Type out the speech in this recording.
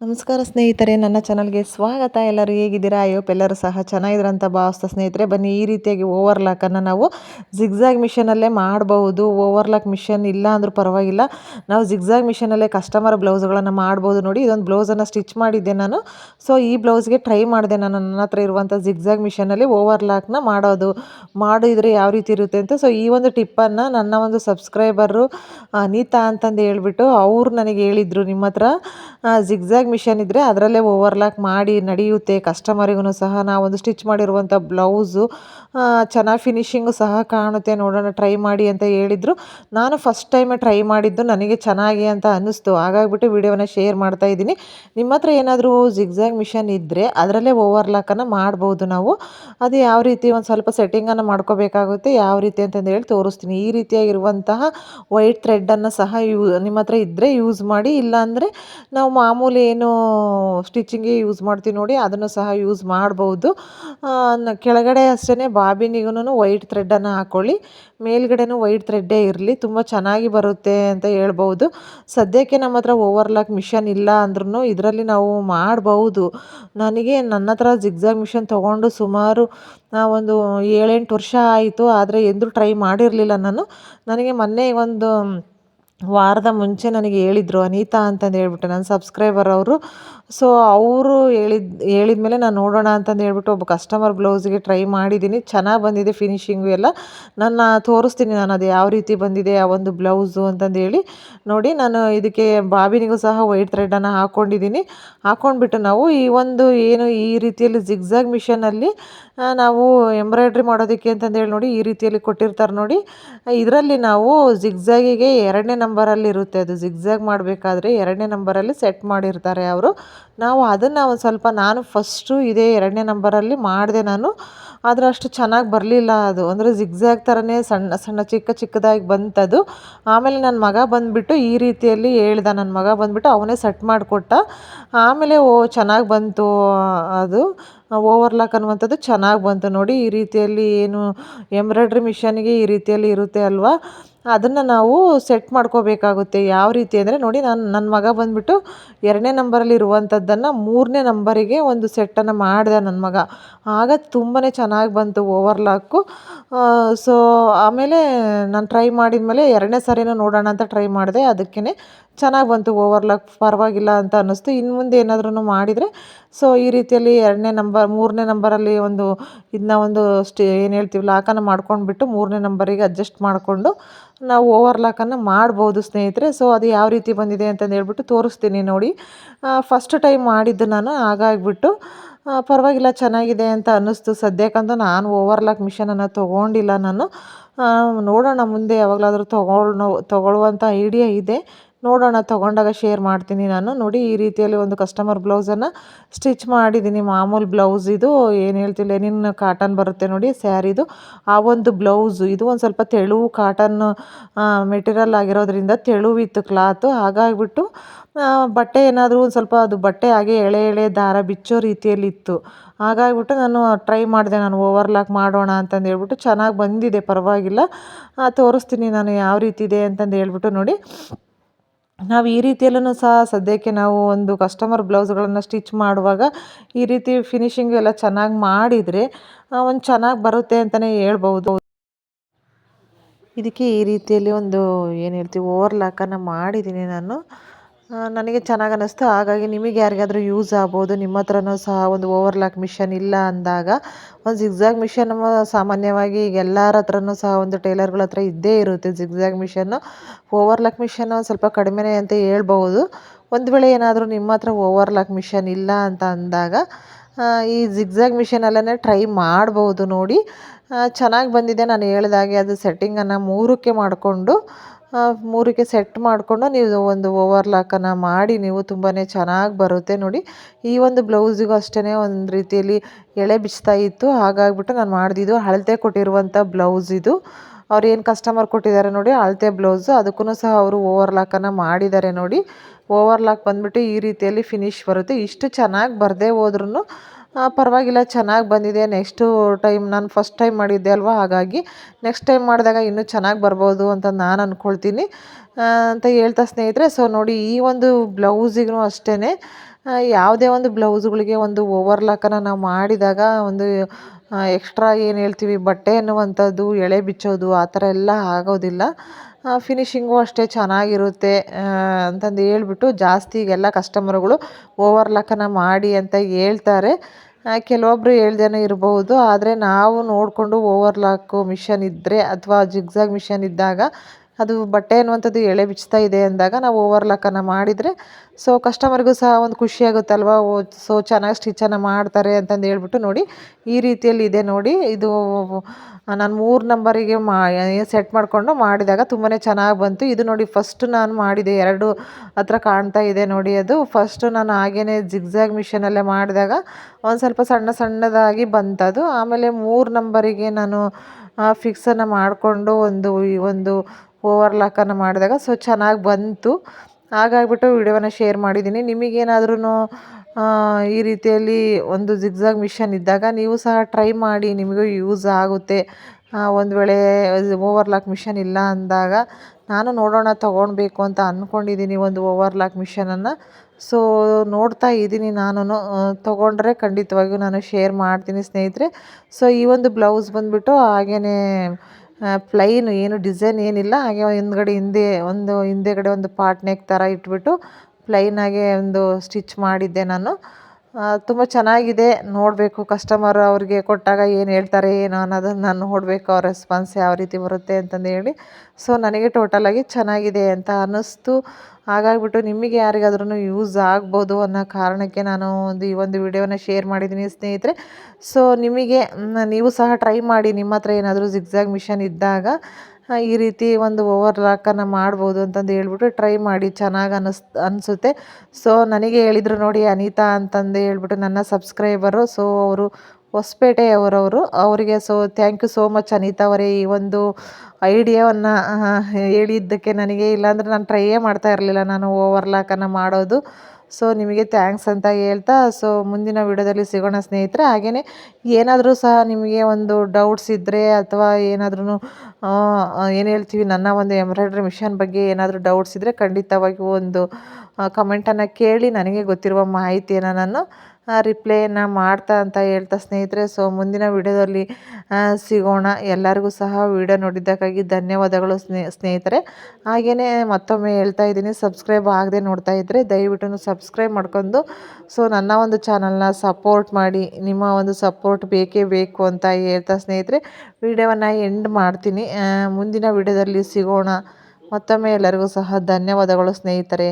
ನಮಸ್ಕಾರ ಸ್ನೇಹಿತರೆ, ನನ್ನ ಚಾನಲ್ಗೆ ಸ್ವಾಗತ. ಎಲ್ಲರೂ ಹೇಗಿದ್ದೀರಾ? ಅಯ್ಯೋಪ್ ಎಲ್ಲರೂ ಸಹ ಚೆನ್ನಾಗಿದ್ರಂತ ಭಾವಿಸ್ತಾ ಸ್ನೇಹಿತರೆ, ಬನ್ನಿ ಈ ರೀತಿಯಾಗಿ ಓವರ್ಲಾಕನ್ನು ನಾವು ಜಿಗ್ಜಾಗ್ ಮಿಷನಲ್ಲೇ ಮಾಡಬಹುದು. ಓವರ್ಲಾಕ್ ಮಿಷನ್ ಇಲ್ಲ ಅಂದರೂ ಪರವಾಗಿಲ್ಲ. ನಾವು ಜಿಗ್ಝಾಗ್ ಮಿಷನಲ್ಲೇ ಕಸ್ಟಮರ್ ಬ್ಲೌಸ್ಗಳನ್ನು ಮಾಡ್ಬೋದು ನೋಡಿ. ಇದೊಂದು ಬ್ಲೌಸನ್ನು ಸ್ಟಿಚ್ ಮಾಡಿದ್ದೆ ನಾನು. ಸೊ ಈ ಬ್ಲೌಸ್ಗೆ ಟ್ರೈ ಮಾಡಿದೆ ನಾನು. ನನ್ನ ಹತ್ರ ಇರುವಂಥ ಜಿಗ್ಜಾಗ್ ಮಿಷನಲ್ಲಿ ಓವರ್ಲಾಕ್ನ ಮಾಡೋದು. ಮಾಡಿದರೆ ಯಾವ ರೀತಿ ಇರುತ್ತೆ ಅಂತ. ಸೊ ಈ ಒಂದು ಟಿಪ್ಪನ್ನು ನನ್ನ ಒಂದು ಸಬ್ಸ್ಕ್ರೈಬರು ಅನಿತಾ ಅಂತಂದು ಹೇಳ್ಬಿಟ್ಟು ಅವ್ರು ನನಗೆ ಹೇಳಿದರು ನಿಮ್ಮ ಹತ್ರ. ಜಿಗ್ಜಾಗ್ ಮಿಷನ್ ಇದ್ದರೆ ಅದರಲ್ಲೇ ಓವರ್ಲಾಕ್ ಮಾಡಿ ನಡೆಯುತ್ತೆ. ಕಸ್ಟಮರಿಗೂ ಸಹ ನಾವೊಂದು ಸ್ಟಿಚ್ ಮಾಡಿರುವಂಥ ಬ್ಲೌಸು ಚೆನ್ನಾಗಿ ಫಿನಿಶಿಂಗು ಸಹ ಕಾಣುತ್ತೆ. ನೋಡೋಣ ಟ್ರೈ ಮಾಡಿ ಅಂತ ಹೇಳಿದರು. ನಾನು ಫಸ್ಟ್ ಟೈಮೇ ಟ್ರೈ ಮಾಡಿದ್ದು ನನಗೆ ಚೆನ್ನಾಗಿ ಅಂತ ಅನ್ನಿಸ್ತು. ಹಾಗಾಗಿಬಿಟ್ಟು ವಿಡಿಯೋನ ಶೇರ್ ಮಾಡ್ತಾ ಇದ್ದೀನಿ. ನಿಮ್ಮ ಹತ್ರ ಏನಾದರೂ ಜಿಗ್ಜಾಗ್ ಮಿಷನ್ ಇದ್ದರೆ ಅದರಲ್ಲೇ ಓವರ್ಲಾಕನ್ನು ಮಾಡ್ಬೋದು ನಾವು. ಅದು ಯಾವ ರೀತಿ ಒಂದು ಸ್ವಲ್ಪ ಸೆಟ್ಟಿಂಗನ್ನು ಮಾಡ್ಕೋಬೇಕಾಗುತ್ತೆ, ಯಾವ ರೀತಿ ಅಂತಂದು ಹೇಳಿ ತೋರಿಸ್ತೀನಿ. ಈ ರೀತಿಯಾಗಿರುವಂತಹ ವೈಟ್ ಥ್ರೆಡ್ಡನ್ನು ಸಹ ಯೂ, ನಿಮ್ಮ ಹತ್ರ ಇದ್ದರೆ ಯೂಸ್ ಮಾಡಿ, ಇಲ್ಲಾಂದರೆ ನಾವು ಮಾಮೂಲಿ ಏನು ಸ್ಟಿಚಿಂಗಿಗೆ ಯೂಸ್ ಮಾಡ್ತೀವಿ ನೋಡಿ, ಅದನ್ನು ಸಹ ಯೂಸ್ ಮಾಡ್ಬೋದು. ಕೆಳಗಡೆ ಅಷ್ಟೇ ಬಾಬಿನಿಗೂ ವೈಟ್ ಥ್ರೆಡ್ಡನ್ನು ಹಾಕ್ಕೊಳ್ಳಿ ಮೇಲ್ಗಡೆನೂ ವೈಟ್ ಥ್ರೆಡ್ಡೇ ಇರಲಿ. ತುಂಬ ಚೆನ್ನಾಗಿ ಬರುತ್ತೆ ಅಂತ ಹೇಳ್ಬೋದು. ಸದ್ಯಕ್ಕೆ ನಮ್ಮ ಹತ್ರ ಓವರ್ಲಾಕ್ ಮಿಷನ್ ಇಲ್ಲ ಅಂದ್ರೂ ಇದರಲ್ಲಿ ನಾವು ಮಾಡಬಹುದು ನನಗೆ ನನ್ನ ಹತ್ರ ಜಿಗ್ಜಾಗ್ ಮಿಷನ್ ತೊಗೊಂಡು ಸುಮಾರು ಒಂದು ಏಳೆಂಟು ವರ್ಷ ಆಯಿತು. ಆದರೆ ಎಂದೂ ಟ್ರೈ ಮಾಡಿರಲಿಲ್ಲ ನಾನು. ನನಗೆ ಮೊನ್ನೆ ಒಂದು ವಾರದ ಮುಂಚೆ ನನಗೆ ಹೇಳಿದ್ರು ಅನಿತಾ ಅಂತಂದು ಹೇಳ್ಬಿಟ್ಟು ನನ್ನ ಸಬ್ಸ್ಕ್ರೈಬರ್ ಅವರು ಸೊ ಅವರು ಹೇಳಿದ ಹೇಳಿದ ಮೇಲೆ ನಾನು ನೋಡೋಣ ಅಂತಂದು ಹೇಳ್ಬಿಟ್ಟು ಒಬ್ಬ ಕಸ್ಟಮರ್ ಬ್ಲೌಸ್ಗೆ ಟ್ರೈ ಮಾಡಿದ್ದೀನಿ ಚೆನ್ನಾಗಿ ಬಂದಿದೆ ಫಿನಿಶಿಂಗು ಎಲ್ಲ. ನಾನು ತೋರಿಸ್ತೀನಿ ನಾನು ಅದು ಯಾವ ರೀತಿ ಬಂದಿದೆ, ಆ ಒಂದು ಬ್ಲೌಸು ಅಂತಂದು ಹೇಳಿ ನೋಡಿ ನಾನು ಇದಕ್ಕೆ ಬಾಬಿನಿಗೂ ಸಹ ವೈಟ್ ಥ್ರೆಡನ್ನು ಹಾಕ್ಕೊಂಡಿದ್ದೀನಿ ಹಾಕ್ಕೊಂಡ್ಬಿಟ್ಟು ನಾವು ಈ ಒಂದು ಏನು ಈ ರೀತಿಯಲ್ಲಿ ಜಿಗ್ಜಾಗ್ ಮಿಷನಲ್ಲಿ ನಾವು ಎಂಬ್ರಾಯ್ಡ್ರಿ ಮಾಡೋದಕ್ಕೆ ಅಂತಂದು ಹೇಳಿ ನೋಡಿ ಈ ರೀತಿಯಲ್ಲಿ ಕೊಟ್ಟಿರ್ತಾರೆ ನೋಡಿ. ಇದರಲ್ಲಿ ನಾವು ಜಿಗ್ಝಾಗಿಗೆ ಎರಡನೇ ನಂಬರಲ್ಲಿ ಇರುತ್ತೆ. ಅದು ಜಿಗ್ಜಾಗ್ ಮಾಡಬೇಕಾದ್ರೆ ಎರಡನೇ ನಂಬರಲ್ಲಿ ಸೆಟ್ ಮಾಡಿರ್ತಾರೆ ಅವರು. ನಾವು ಅದನ್ನು ಒಂದು ಸ್ವಲ್ಪ ನಾನು ಫಸ್ಟು ಇದೇ ಎರಡನೇ ನಂಬರಲ್ಲಿ ಮಾಡಿದೆ ನಾನು. ಆದರೆ ಅಷ್ಟು ಚೆನ್ನಾಗಿ ಬರಲಿಲ್ಲ ಅದು. ಅಂದರೆ ಜಿಗ್ಜಾಗ್ ಥರನೇ ಸಣ್ಣ ಸಣ್ಣ ಚಿಕ್ಕ ಚಿಕ್ಕದಾಗಿ ಬಂತದು. ಆಮೇಲೆ ನನ್ನ ಮಗ ಬಂದುಬಿಟ್ಟು ಈ ರೀತಿಯಲ್ಲಿ ಹೇಳ್ದ. ನನ್ನ ಮಗ ಬಂದುಬಿಟ್ಟು ಅವನೇ ಸೆಟ್ ಮಾಡಿಕೊಟ್ಟ. ಆಮೇಲೆ ಓ, ಚೆನ್ನಾಗಿ ಬಂತು, ಅದು ಓವರ್ಲಾಕ್ ಅನ್ನುವಂಥದ್ದು ಚೆನ್ನಾಗಿ ಬಂತು ನೋಡಿ. ಈ ರೀತಿಯಲ್ಲಿ ಏನು ಎಂಬ್ರಾಯ್ಡ್ರಿ ಮಿಷನ್ಗೆ ಈ ರೀತಿಯಲ್ಲಿ ಇರುತ್ತೆ ಅಲ್ವಾ? ಅದನ್ನು ನಾವು ಸೆಟ್ ಮಾಡ್ಕೋಬೇಕಾಗುತ್ತೆ. ಯಾವ ರೀತಿ ಅಂದರೆ ನೋಡಿ ನಾನು ನನ್ನ ಮಗ ಬಂದುಬಿಟ್ಟು ಎರಡನೇ ನಂಬರಲ್ಲಿ ಇರುವಂಥದ್ದನ್ನು ಮೂರನೇ ನಂಬರಿಗೆ ಒಂದು ಸೆಟ್ಟನ್ನು ಮಾಡಿದೆ ನನ್ನ ಮಗ. ಆಗ ತುಂಬಾ ಚೆನ್ನಾಗಿ ಬಂತು ಓವರ್ಲಾಕು ಸೊ ಆಮೇಲೆ ನಾನು ಟ್ರೈ ಮಾಡಿದ ಮೇಲೆ ಎರಡನೇ ಸಾರಿನೂ ನೋಡೋಣ ಅಂತ ಟ್ರೈ ಮಾಡಿದೆ. ಅದಕ್ಕೇ ಚೆನ್ನಾಗಿ ಬಂತು ಓವರ್ಲಾಕ್ ಪರವಾಗಿಲ್ಲ ಅಂತ ಅನ್ನಿಸ್ತು. ಇನ್ನು ಮುಂದೆ ಏನಾದ್ರೂ ಮಾಡಿದರೆ ಸೊ ಈ ರೀತಿಯಲ್ಲಿ ಎರಡನೇ ನಂಬರ್ ಮೂರನೇ ನಂಬರಲ್ಲಿ ಒಂದು ಇದನ್ನ ಒಂದು ಸ್ಟೇ, ಏನು ಹೇಳ್ತೀವಿ ಲಾಕನ್ನು ಮಾಡ್ಕೊಂಡ್ಬಿಟ್ಟು ಮೂರನೇ ನಂಬರಿಗೆ ಅಡ್ಜಸ್ಟ್ ಮಾಡಿಕೊಂಡು ನಾವು ಓವರ್ಲಾಕನ್ನು ಮಾಡ್ಬೋದು ಸ್ನೇಹಿತರೆ. ಸೊ ಅದು ಯಾವ ರೀತಿ ಬಂದಿದೆ ಅಂತಂದು ಹೇಳ್ಬಿಟ್ಟು ತೋರಿಸ್ತೀನಿ ನೋಡಿ. ಫಸ್ಟ್ ಟೈಮ್ ಮಾಡಿದ್ದು ನಾನು, ಹಾಗಾಗಿಬಿಟ್ಟು ಪರವಾಗಿಲ್ಲ ಚೆನ್ನಾಗಿದೆ ಅಂತ ಅನ್ನಿಸ್ತು. ಸದ್ಯಕ್ಕಂತೂ ನಾನು ಓವರ್ಲಾಕ್ ಮಿಷನನ್ನು ತೊಗೊಂಡಿಲ್ಲ ನಾನು. ನೋಡೋಣ ಮುಂದೆ ಯಾವಾಗಲಾದರೂ ತೊಗೊಳ್ಳೋ ತೊಗೊಳ್ಳುವಂಥ ಐಡಿಯಾ ಇದೆ. ನೋಡೋಣ, ತೊಗೊಂಡಾಗ ಶೇರ್ ಮಾಡ್ತೀನಿ ನಾನು. ನೋಡಿ, ಈ ರೀತಿಯಲ್ಲಿ ಒಂದು ಕಸ್ಟಮರ್ ಬ್ಲೌಸನ್ನು ಸ್ಟಿಚ್ ಮಾಡಿದ್ದೀನಿ. ಮಾಮೂಲು ಬ್ಲೌಸ್ ಇದು. ಏನು ಹೇಳ್ತಿಲ್ಲ ಲೆನಿನ್ ಕಾಟನ್ ಬರುತ್ತೆ ನೋಡಿ ಸ್ಯಾರಿದು ಆ ಒಂದು ಬ್ಲೌಸು ಇದು ಒಂದು ಸ್ವಲ್ಪ ತೆಳು ಕಾಟನ್ ಮೆಟೀರಿಯಲ್ ಆಗಿರೋದ್ರಿಂದ ತೆಳುವಿತ್ತು ಕ್ಲಾತು ಹಾಗಾಗಿಬಿಟ್ಟು ಬಟ್ಟೆ ಏನಾದರೂ ಒಂದು ಸ್ವಲ್ಪ ಅದು ಬಟ್ಟೆ ಹಾಗೆ ಎಳೆ ಎಳೆ ದಾರ ಬಿಚ್ಚೋ ರೀತಿಯಲ್ಲಿತ್ತು ಹಾಗಾಗಿಬಿಟ್ಟು ನಾನು ಟ್ರೈ ಮಾಡಿದೆ. ನಾನು ಓವರ್ಲಾಕ್ ಮಾಡೋಣ ಅಂತಂದು ಹೇಳ್ಬಿಟ್ಟು ಚೆನ್ನಾಗಿ ಬಂದಿದೆ. ಪರವಾಗಿಲ್ಲ. ತೋರಿಸ್ತೀನಿ ನಾನು ಯಾವ ರೀತಿ ಇದೆ ಅಂತಂದು ಹೇಳ್ಬಿಟ್ಟು ನೋಡಿ. ನಾವು ಈ ರೀತಿಯಲ್ಲೂ ಸಹ ಸದ್ಯಕ್ಕೆ ನಾವು ಒಂದು ಕಸ್ಟಮರ್ ಬ್ಲೌಸ್ಗಳನ್ನು ಸ್ಟಿಚ್ ಮಾಡುವಾಗ ಈ ರೀತಿ ಫಿನಿಶಿಂಗ್ ಎಲ್ಲ ಚೆನ್ನಾಗಿ ಮಾಡಿದರೆ ಒಂದು ಚೆನ್ನಾಗಿ ಬರುತ್ತೆ ಅಂತಲೇ ಹೇಳ್ಬೋದು ಇದಕ್ಕೆ ಈ ರೀತಿಯಲ್ಲಿ ಒಂದು, ಏನು ಹೇಳ್ತೀವಿ ಓವರ್ಲಾಕನ್ನು ಮಾಡಿದ್ದೀನಿ ನಾನು. ನನಗೆ ಚೆನ್ನಾಗಿ ಅನ್ನಿಸ್ತು ಹಾಗಾಗಿ ನಿಮಗೆ ಯಾರಿಗಾದರೂ ಯೂಸ್ ಆಗ್ಬೋದು, ನಿಮ್ಮ ಹತ್ರನೂ ಸಹ ಒಂದು ಓವರ್ಲಾಕ್ ಮಿಷನ್ ಇಲ್ಲ ಅಂದಾಗ, ಒಂದು ಜಿಗ್ಜಾಗ್ ಮಿಷನ್ ಸಾಮಾನ್ಯವಾಗಿ ಈಗ ಎಲ್ಲರ ಹತ್ರನೂ ಸಹ ಒಂದು ಟೈಲರ್ಗಳ ಹತ್ರ ಇದ್ದೇ ಇರುತ್ತೆ. ಜಿಗ್ಜಾಗ್ ಮಿಷನ್ನು ಓವರ್ಲಾಕ್ ಮಿಷನ್ ಸ್ವಲ್ಪ ಕಡಿಮೆನೇ ಅಂತ ಹೇಳ್ಬೋದು ಒಂದು ವೇಳೆ ಏನಾದರೂ ನಿಮ್ಮ ಹತ್ರ ಓವರ್ಲಾಕ್ ಮಿಷನ್ ಇಲ್ಲ ಅಂತ ಅಂದಾಗ ಈ ಜಿಗ್ಜಾಗ್ ಮಿಷನಲ್ಲೇ ಟ್ರೈ ಮಾಡ್ಬೋದು ನೋಡಿ. ಚೆನ್ನಾಗಿ ಬಂದಿದೆ. ನಾನು ಹೇಳ್ದಾಗೆ ಅದು ಸೆಟ್ಟಿಂಗನ್ನು ಮೂರಕ್ಕೆ ಮಾಡಿಕೊಂಡು ಮೂರಕ್ಕೆ ಸೆಟ್ ಮಾಡಿಕೊಂಡು ನೀವು ಒಂದು ಓವರ್ಲಾಕನ್ನು ಮಾಡಿ, ನೀವು ತುಂಬಾ ಚೆನ್ನಾಗಿ ಬರುತ್ತೆ ನೋಡಿ. ಈ ಒಂದು ಬ್ಲೌಸಿಗೂ ಅಷ್ಟೇ ಒಂದು ರೀತಿಯಲ್ಲಿ ಎಳೆ ಬಿಚ್ತಾ ಇತ್ತು. ಹಾಗಾಗಿಬಿಟ್ಟು ನಾನು ಮಾಡಿದಿದ್ದು ಅಳತೆ ಕೊಟ್ಟಿರುವಂಥ ಬ್ಲೌಸ್ ಇದು. ಅವ್ರು ಏನು ಕಸ್ಟಮರ್ ಕೊಟ್ಟಿದ್ದಾರೆ ನೋಡಿ, ಅಳತೆ ಬ್ಲೌಸು ಅದಕ್ಕೂ ಸಹ ಅವರು ಓವರ್ಲಾಕನ್ನು ಮಾಡಿದ್ದಾರೆ ನೋಡಿ. ಓವರ್ಲಾಕ್ ಬಂದುಬಿಟ್ಟು ಈ ರೀತಿಯಲ್ಲಿ ಫಿನಿಶ್ ಬರುತ್ತೆ. ಇಷ್ಟು ಚೆನ್ನಾಗಿ ಬರದೇ ಹೋದ್ರೂ ಪರವಾಗಿಲ್ಲ, ಚೆನ್ನಾಗಿ ಬಂದಿದೆ. ನೆಕ್ಸ್ಟು ಟೈಮ್ ನಾನು ಫಸ್ಟ್ ಟೈಮ್ ಮಾಡಿದ್ದೆ ಅಲ್ವಾ? ಹಾಗಾಗಿ ನೆಕ್ಸ್ಟ್ ಟೈಮ್ ಮಾಡಿದಾಗ ಇನ್ನೂ ಚೆನ್ನಾಗಿ ಬರ್ಬೋದು ಅಂತ ನಾನು ಅಂದ್ಕೊಳ್ತೀನಿ ಅಂತ ಹೇಳ್ತಾ ಸ್ನೇಹಿತರೆ ಸೊ ನೋಡಿ ಈ ಒಂದು ಬ್ಲೌಸಿಗೂ ಅಷ್ಟೇ ಯಾವುದೇ ಒಂದು ಬ್ಲೌಸ್ಗಳಿಗೆ ಒಂದು ಓವರ್ ಲಾಕನ್ನು ನಾವು ಮಾಡಿದಾಗ ಒಂದು ಎಕ್ಸ್ಟ್ರಾ ಏನು ಹೇಳ್ತೀವಿ, ಬಟ್ಟೆ ಅನ್ನುವಂಥದ್ದು, ಎಳೆ ಬಿಚ್ಚೋದು, ಆ ಥರ ಎಲ್ಲ ಆಗೋದಿಲ್ಲ. ಫಿನಿಶಿಂಗು ಅಷ್ಟೇ ಚೆನ್ನಾಗಿರುತ್ತೆ ಅಂತಂದು ಹೇಳ್ಬಿಟ್ಟು ಜಾಸ್ತಿ ಈಗೆಲ್ಲ ಕಸ್ಟಮರ್ಗಳು ಓವರ್ಲಾಕನ್ನು ಮಾಡಿ ಅಂತ ಹೇಳ್ತಾರೆ. ಕೆಲವೊಬ್ಬರು ಹೇಳ್ದೇನೆ ಇರಬಹುದು ಆದರೆ ನಾವು ನೋಡಿಕೊಂಡು ಓವರ್ಲಾಕು ಮಿಷನ್ ಇದ್ದರೆ ಅಥವಾ ಜಿಗ್ಜಾಗ್ ಮಿಷನ್ ಇದ್ದಾಗ ಅದು ಬಟ್ಟೆ ಅನ್ನುವಂಥದ್ದು ಎಳೆ ಬಿಚ್ತಾ ಇದೆ ಅಂದಾಗ ನಾವು ಓವರ್ಲಾಕನ್ನು ಮಾಡಿದರೆ ಸೊ ಕಸ್ಟಮರ್ಗೂ ಸಹ ಒಂದು ಖುಷಿಯಾಗುತ್ತಲ್ವ ಓ ಸೊ ಚೆನ್ನಾಗಿ ಸ್ಟಿಚನ್ನು ಮಾಡ್ತಾರೆ ಅಂತಂದು ಹೇಳ್ಬಿಟ್ಟು ನೋಡಿ, ಈ ರೀತಿಯಲ್ಲಿ ಇದೆ ನೋಡಿ. ಇದು ನಾನು ಮೂರು ನಂಬರಿಗೆ ಮಾ ಸೆಟ್ ಮಾಡಿಕೊಂಡು ಮಾಡಿದಾಗ ತುಂಬಾ ಚೆನ್ನಾಗಿ ಬಂತು. ಇದು ನೋಡಿ ಫಸ್ಟ್ ನಾನು ಮಾಡಿದೆ, ಎರಡು ಹತ್ರ ಕಾಣ್ತಾ ಇದೆ ನೋಡಿ ಅದು. ಫಸ್ಟು ನಾನು ಹಾಗೇ ಜಿಗ್ಜಾಗ್ ಮಿಷನಲ್ಲೇ ಮಾಡಿದಾಗ ಒಂದು ಸ್ವಲ್ಪ ಸಣ್ಣ ಸಣ್ಣದಾಗಿ ಬಂತದು ಆಮೇಲೆ ಮೂರು ನಂಬರಿಗೆ ನಾನು ಫಿಕ್ಸನ್ನು ಮಾಡಿಕೊಂಡು ಒಂದು ಒಂದು ಓವರ್ಲಾಕನ್ನು ಮಾಡಿದಾಗ ಸೊ ಚೆನ್ನಾಗಿ ಬಂತು. ಹಾಗಾಗ್ಬಿಟ್ಟು ವಿಡಿಯೋನ ಶೇರ್ ಮಾಡಿದ್ದೀನಿ. ನಿಮಗೇನಾದ್ರೂ ಈ ರೀತಿಯಲ್ಲಿ ಒಂದು ಜಿಗ್ಜಾಗ್ ಮಿಷನ್ ಇದ್ದಾಗ ನೀವು ಸಹ ಟ್ರೈ ಮಾಡಿ, ನಿಮಗೂ ಯೂಸ್ ಆಗುತ್ತೆ. ಒಂದು ವೇಳೆ ಓವರ್ಲಾಕ್ ಮಿಷನ್ ಇಲ್ಲ ಅಂದಾಗ ನಾನು ನೋಡೋಣ ತೊಗೊಳ್ಬೇಕು ಅಂತ ಅಂದ್ಕೊಂಡಿದ್ದೀನಿ ಒಂದು ಓವರ್ಲಾಕ್ ಮಿಷನನ್ನು. ಸೊ, ನೋಡ್ತಾ ಇದ್ದೀನಿ ನಾನು ತೊಗೊಂಡ್ರೆ ಖಂಡಿತವಾಗಿಯೂ ನಾನು ಶೇರ್ ಮಾಡ್ತೀನಿ ಸ್ನೇಹಿತರೆ. ಸೊ, ಈ ಒಂದು ಬ್ಲೌಸ್ ಬಂದುಬಿಟ್ಟು ಹಾಗೇ ಪ್ಲೈನ್ ಏನು ಡಿಸೈನ್ ಏನಿಲ್ಲ. ಹಾಗೆ ಹಿಂದ್ಗಡೆ ಹಿಂದೆ ಒಂದು ಹಿಂದೆಗಡೆ ಒಂದು ಪಾರ್ಟ್ ನೆಕ್ ಥರ ಇಟ್ಬಿಟ್ಟು ಪ್ಲೈನಾಗೆ ಒಂದು ಸ್ಟಿಚ್ ಮಾಡಿದ್ದೆ ನಾನು. ತುಂಬ ಚೆನ್ನಾಗಿದೆ. ನೋಡಬೇಕು ಕಸ್ಟಮರ್ ಅವ್ರಿಗೆ ಕೊಟ್ಟಾಗ ಏನು ಹೇಳ್ತಾರೆ, ಏನು ಅನ್ನೋದನ್ನು ನಾನು ನೋಡಬೇಕು ಅವ್ರ ರೆಸ್ಪಾನ್ಸ್ ಯಾವ ರೀತಿ ಬರುತ್ತೆ ಅಂತಂದು ಹೇಳಿ ಸೊ ನನಗೆ ಟೋಟಲಾಗಿ ಚೆನ್ನಾಗಿದೆ ಅಂತ ಅನ್ನಿಸ್ತು. ಹಾಗಾಗಿಬಿಟ್ಟು ನಿಮಗೆ ಯಾರಿಗಾದ್ರೂ ಯೂಸ್ ಆಗ್ಬೋದು ಅನ್ನೋ ಕಾರಣಕ್ಕೆ ನಾನು ಒಂದು ಈ ಒಂದು ವಿಡಿಯೋನ ಶೇರ್ ಮಾಡಿದ್ದೀನಿ ಸ್ನೇಹಿತರೆ. ಸೊ ನಿಮಗೆ ನೀವು ಸಹ ಟ್ರೈ ಮಾಡಿ. ನಿಮ್ಮ ಹತ್ರ ಏನಾದರೂ ಜಿಗ್ಜಾಗ್ ಮಿಷನ್ ಇದ್ದಾಗ ಈ ರೀತಿ ಒಂದು ಓವರ್ ಲಾಕನ್ನು ಮಾಡ್ಬೋದು ಅಂತಂದು ಹೇಳ್ಬಿಟ್ಟು ಟ್ರೈ ಮಾಡಿ. ಚೆನ್ನಾಗಿ ಅನ್ನಿಸ್, ಅನಿಸುತ್ತೆ. ಸೊ ನನಗೆ ಹೇಳಿದರು ನೋಡಿ ಅನಿತಾ ಅಂತಂದು ಹೇಳ್ಬಿಟ್ಟು ನನ್ನ ಸಬ್ಸ್ಕ್ರೈಬರು ಸೊ ಅವರು ಹೊಸಪೇಟೆಯವರವರು ಅವರಿಗೆ so thank you so much Anita ಅವರೇ ಈ ಒಂದು ಐಡಿಯಾವನ್ನು ಹೇಳಿದ್ದಕ್ಕೆ ನನಗೆ ಇಲ್ಲಾಂದರೆ ನಾನು ಟ್ರೈಯೇ ಮಾಡ್ತಾ ಇರಲಿಲ್ಲ. ನಾನು ಓವರ್ಲಾಕನ್ನು ಮಾಡೋದು. ಸೊ ನಿಮಗೆ ಥ್ಯಾಂಕ್ಸ್ ಅಂತ ಹೇಳ್ತಾ ಸೊ ಮುಂದಿನ ವಿಡಿಯೋದಲ್ಲಿ ಸಿಗೋಣ ಸ್ನೇಹಿತರೆ. ಹಾಗೆಯೇ ಏನಾದರೂ ಸಹ ನಿಮಗೆ ಒಂದು ಡೌಟ್ಸ್ ಇದ್ದರೆ ಅಥವಾ ಏನಾದ್ರೂ ಏನು ಹೇಳ್ತೀವಿ, ನನ್ನ ಒಂದು ಎಂಬ್ರಾಯ್ಡ್ರಿ ಮಿಷನ್ ಬಗ್ಗೆ ಏನಾದರೂ ಡೌಟ್ಸ್ ಇದ್ದರೆ ಖಂಡಿತವಾಗಿಯೂ ಒಂದು ಕಮೆಂಟನ್ನು ಕೇಳಿ ನನಗೆ ಗೊತ್ತಿರುವ ಮಾಹಿತಿಯನ್ನು ನಾನು ರಿಪ್ಲೈಯನ್ನು ಮಾಡ್ತಾ ಅಂತ ಹೇಳ್ತಾ ಸ್ನೇಹಿತರೆ ಸೊ ಮುಂದಿನ ವಿಡಿಯೋದಲ್ಲಿ ಸಿಗೋಣ. ಎಲ್ಲರಿಗೂ ಸಹ ವಿಡಿಯೋ ನೋಡಿದ್ದಕ್ಕಾಗಿ ಧನ್ಯವಾದಗಳು ಸ್ನೇ, ಸ್ನೇಹಿತರೆ. ಹಾಗೆಯೇ ಮತ್ತೊಮ್ಮೆ ಹೇಳ್ತಾ ಇದ್ದೀನಿ ಸಬ್ಸ್ಕ್ರೈಬ್ ಆಗದೆ ನೋಡ್ತಾ ಇದ್ದರೆ ದಯವಿಟ್ಟು ಸಬ್ಸ್ಕ್ರೈಬ್ ಮಾಡ್ಕೊಂಡು ಸೊ ನನ್ನ ಒಂದು ಚಾನಲ್ನ ಸಪೋರ್ಟ್ ಮಾಡಿ, ನಿಮ್ಮ ಒಂದು ಸಪೋರ್ಟ್ ಬೇಕೇ ಬೇಕು ಅಂತ ಹೇಳ್ತಾ ಸ್ನೇಹಿತರೆ. ವಿಡಿಯೋವನ್ನು ಎಂಡ್ ಮಾಡ್ತೀನಿ. ಮುಂದಿನ ವಿಡಿಯೋದಲ್ಲಿ ಸಿಗೋಣ. ಮತ್ತೊಮ್ಮೆ ಎಲ್ಲರಿಗೂ ಸಹ ಧನ್ಯವಾದಗಳು ಸ್ನೇಹಿತರೆ.